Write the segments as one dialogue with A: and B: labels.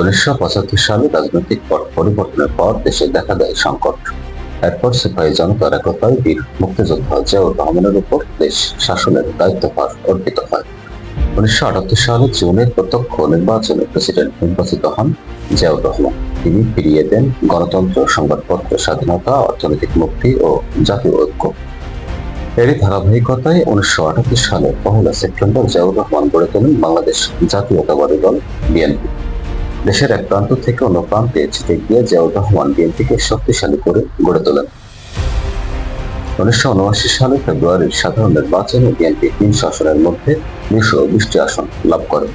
A: উনিশশো পঁচাত্তর সালে রাজনৈতিক পট পরিবর্তনের পর দেশে দেখা দেয় সংকট। এরপর সিপাহী জনতার একতায় বীর মুক্তিযোদ্ধা জিয়াউর রহমানের উপর দেশ শাসনের দায়িত্বভার অর্পিত হয়। উনিশশো আটাত্তর সালে জুনের প্রত্যক্ষ নির্বাচনে প্রেসিডেন্ট নির্বাচিত হন জিয়াউর রহমান। তিনি ফিরিয়ে দেন গণতন্ত্র, সংবাদপত্র, স্বাধীনতা, অর্থনৈতিক মুক্তি ও জাতীয় ঐক্য। এরই ধারাবাহিকতায় উনিশশো আটাত্তর সালে পহেলা সেপ্টেম্বর জিয়াউর রহমান গড়ে তোলেন বাংলাদেশ জাতীয়তাবাদী দল বিএনপি। দেশের এক প্রান্ত থেকে অন্য প্রান্তে ছিটে গিয়ে জিয়াউর রহমান বিএনপিকে শক্তিশালী করে গড়ে তোলেন। উনিশশো উনআশি সালে ফেব্রুয়ারির সাধারণ নির্বাচনে বিএনপি তিনশো আসনের মধ্যে দুশো বিশটি আসন লাভ করে।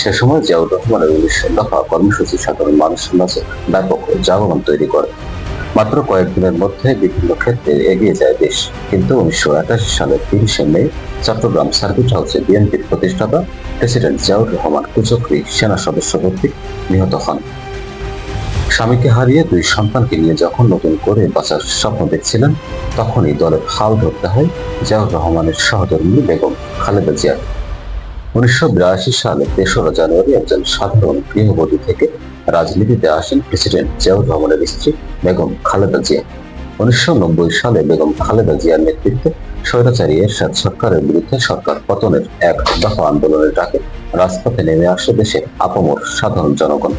A: সে সময় জিয়াউর রহমানের উনিশ দফা কর্মসূচি সাধারণ মানুষের মাঝে ব্যাপক জাগরণ তৈরি করে। মাত্র কয়েকদিনের মধ্যে বিভিন্ন ক্ষেত্রে এগিয়ে যায় দেশ। কিন্তু উনিশশো একাশি সালের তিরিশে মে চট্টগ্রাম সার্কিট হাউসে বিএনপির প্রতিষ্ঠাতা প্রেসিডেন্ট জিয়াউর রহমান কুচক্রী সেনা সদস্য কর্তৃক নিহত হন। স্বামীকে হারিয়ে দুই সন্তানকে নিয়ে যখন নতুন করে বাঁচার স্বপ্ন দেখছিলেন, তখনই দলের হাল ধরতে হয় জিয়াউর রহমানের সহধর্মিনী বেগম খালেদা জিয়া। উনিশশো বিরাশি সালে তেসরা জানুয়ারি একজন সাধারণ গৃহবধূ থেকে রাজনীতিতে আসেন প্রেসিডেন্ট জিয়াউর রহমানের স্ত্রী বেগম খালেদা জিয়া। উনিশশো নব্বই সালে বেগম খালেদা জিয়ার নেতৃত্বে স্বৈরাচারী এরশাদ সরকারের বিরুদ্ধে সরকার পতনের এক দফা আন্দোলনের ডাকে রাজপথে নেমে আসে দেশের আপামর সাধারণ জনগণ।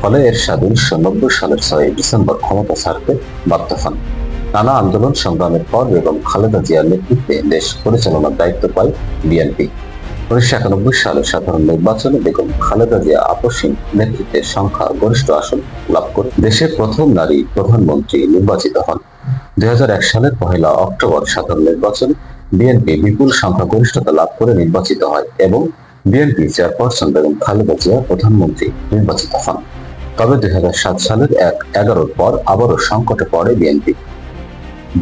A: ফলে এরশাদ উনিশশো নব্বই সালের ছয় ডিসেম্বর ক্ষমতা ছাড়তে বাধ্য হন। নানা আন্দোলন সংগ্রামের পর বেগম খালেদা জিয়ার নেতৃত্বে দেশ পরিচালনার দায়িত্ব পায় বিএনপি। উনিশশো একানব্বই সালের সাধারণ নির্বাচনে বেগম খালেদা জিয়া আপসীন নেতৃত্বের সংখ্যা গরিষ্ঠ আসন লাভ করে দেশের প্রথম নারী প্রধানমন্ত্রী নির্বাচিত হন। দুই সালের পহেলা অক্টোবর সাধারণ নির্বাচনে, বিএনপি বিপুল সংখ্যাগরিষ্ঠতা লাভ করে নির্বাচিত হয় এবং বিএনপি চেয়ারপারসন বেগম খালেদা জিয়া প্রধানমন্ত্রী নির্বাচিত হন। তবে দুই সালের এক এগারোর পর আবারও সংকটে পড়ে বিএনপি।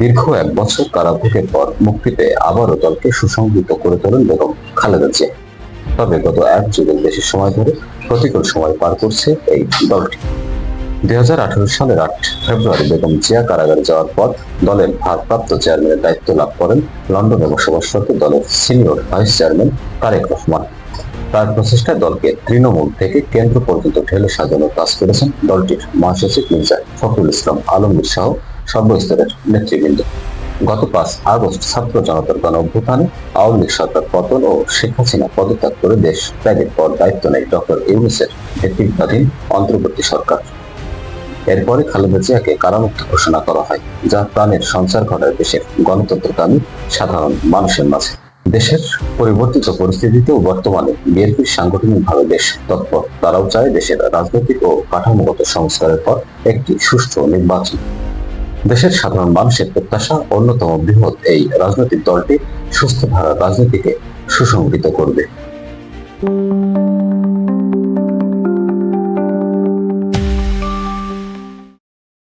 A: দীর্ঘ এক বছর কারাভোগের পর মুক্তি পেয়ে আবারও দলকে সুসংহত করে তোলেন বেগম খালেদা জিয়া। তবে গত এক যুগের বেশি সময় ধরে প্রতিকূল সময় পার করছে এই দলটি। দুই হাজার আঠারো সালের আট ফেব্রুয়ারি বেগম জিয়া কারাগারে যাওয়ার পর দলের ভারপ্রাপ্ত চেয়ারম্যানের দায়িত্ব লাভ করেন লন্ডনে বসবাসরত দলের senior vice chairman Tarique Rahman. তার প্রচেষ্টায় দলকে তৃণমূল থেকে কেন্দ্র পর্যন্ত ঢেলে সাজানোর কাজ করেছেন দলটির মহাসচিব মির্জা ফখরুল ইসলাম আলমগীর সহ সর্বস্তরের নেতৃবৃন্দ। গত পাঁচ আগস্ট ছাত্র জনতার গণ অভ্যুত্থানে আওয়ামী লীগ সরকার পতন ও শেখ হাসিনা পদত্যাগ করে দেশ ত্যাগের পর দায়িত্ব নেয় ডক্টর ইউনুসের নেতৃত্বাধীন অন্তর্বর্তী সরকার। এরপরে খালেদা জিয়াকে কারামুক্ত ঘোষণা করা হয়, যা প্রাণের সঞ্চার ঘটায় দেশের গণতন্ত্রকামী সাধারণ মানুষের মাঝে। দেশের পরিবর্তিত পরিস্থিতিতেও বর্তমানে বিএনপির সাংগঠনিকভাবে বেশ তৎপর। তারাও চায় দেশের রাজনৈতিক ও কাঠামোগত সংস্কারের পর একটি সুষ্ঠু নির্বাচন। দেশের সাধারণ মানুষের প্রত্যাশা অন্যতম বৃহৎ এই রাজনৈতিক দলটি সুস্থ ধারার রাজনীতিকে সুসংগঠিত করবে।